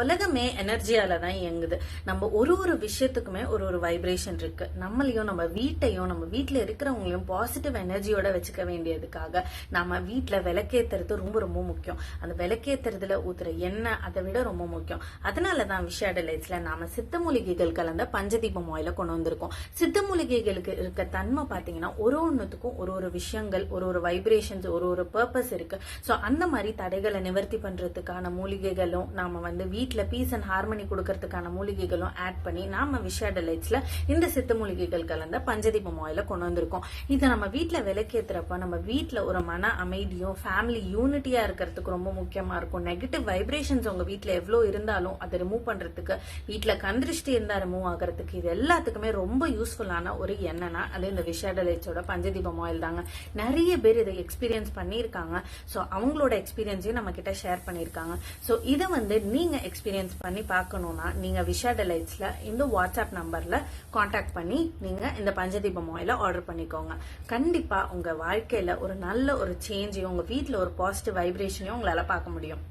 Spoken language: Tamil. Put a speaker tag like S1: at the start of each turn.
S1: உலகமே எனர்ஜியால தான் இயங்குது. நம்ம ஒரு ஒரு விஷயத்துக்குமே ஒரு ஒரு வைப்ரேஷன் இருக்கு. நம்மளையும் நம்ம வீட்டையும் நம்ம வீட்டில் இருக்கிறவங்களையும் பாசிட்டிவ் எனர்ஜியோட வச்சுக்க வேண்டியதுக்காக நம்ம வீட்டில் விளக்கேத்துறது ரொம்ப ரொம்ப முக்கியம். அந்த விளக்கேத்துறதுல ஊத்துற எண்ணெய் அதை விட ரொம்ப முக்கியம். அதனால தான் விஷாட லைட்ஸ்ல நாம சித்த மூலிகைகள் கலந்த பஞ்சதீபம் ஆயில கொண்டு வந்திருக்கோம். சித்த மூலிகைகளுக்கு இருக்க தன்மை பார்த்தீங்கன்னா ஒரு ஒன்றுத்துக்கும் ஒரு ஒரு விஷயங்கள் ஒரு ஒரு வைப்ரேஷன்ஸ் ஒரு ஒரு பர்பஸ் இருக்கு. ஸோ அந்த மாதிரி தடைகளை நிவர்த்தி பண்றதுக்கான மூலிகைகளும் நாம வந்து வீட்டில் பீஸ் அண்ட் ஹார்மனி கொடுக்கறதுக்கான மூலிகைகளும் ஆட் பண்ணி நாம விஷாட லைட்ஸ்ல இந்த சித்த மூலிகைகள் கலந்த பஞ்சதீபம் ஆயில கொண்டு வந்திருக்கோம். இதை நம்ம வீட்டில் விளக்கேத்துறப்ப நம்ம வீட்டில் ஒரு மன அமைதியும் ஃபேமிலி யூனிட்டியா இருக்கிறதுக்கு ரொம்ப முக்கியமா இருக்கும். நெகட்டிவ் வைப்ரேஷன்ஸ் உங்க வீட்டில் எவ்வளோ இருந்தாலும் அதை ரிமூவ் பண்றதுக்கு வீட்டில் கந்திருஷ்டி இருந்தா ரிமூவ் ஆகிறதுக்கு இது எல்லாத்துக்குமே ரொம்ப யூஸ்ஃபுல்லான ஒரு எண்ணெய்னா அது இந்த விஷாட லைட்ஸோட பஞ்சதீபம் ஆயில் தாங்க. நிறைய பேர் இதை எக்ஸ்பீரியன்ஸ் பண்ணியிருக்காங்க. ஸோ அவங்களோட எக்ஸ்பீரியன்ஸையும் நம்ம கிட்ட ஷேர் பண்ணியிருக்காங்க. ஸோ இதை வந்து நீங்க எக்ஸ்பீரியன்ஸ் பண்ணி பார்க்கணும்னா நீங்க விஷா டெலைட்ஸில் இந்த வாட்ஸ்அப் நம்பர்ல காண்டாக்ட் பண்ணி நீங்க இந்த பஞ்சதீபம் ஆயில ஆர்டர் பண்ணிக்கோங்க. கண்டிப்பா உங்க வாழ்க்கையில ஒரு நல்ல ஒரு சேஞ்சையும் உங்க வீட்டில் ஒரு பாசிட்டிவ் வைப்ரேஷனையும் உங்களால பார்க்க முடியும்.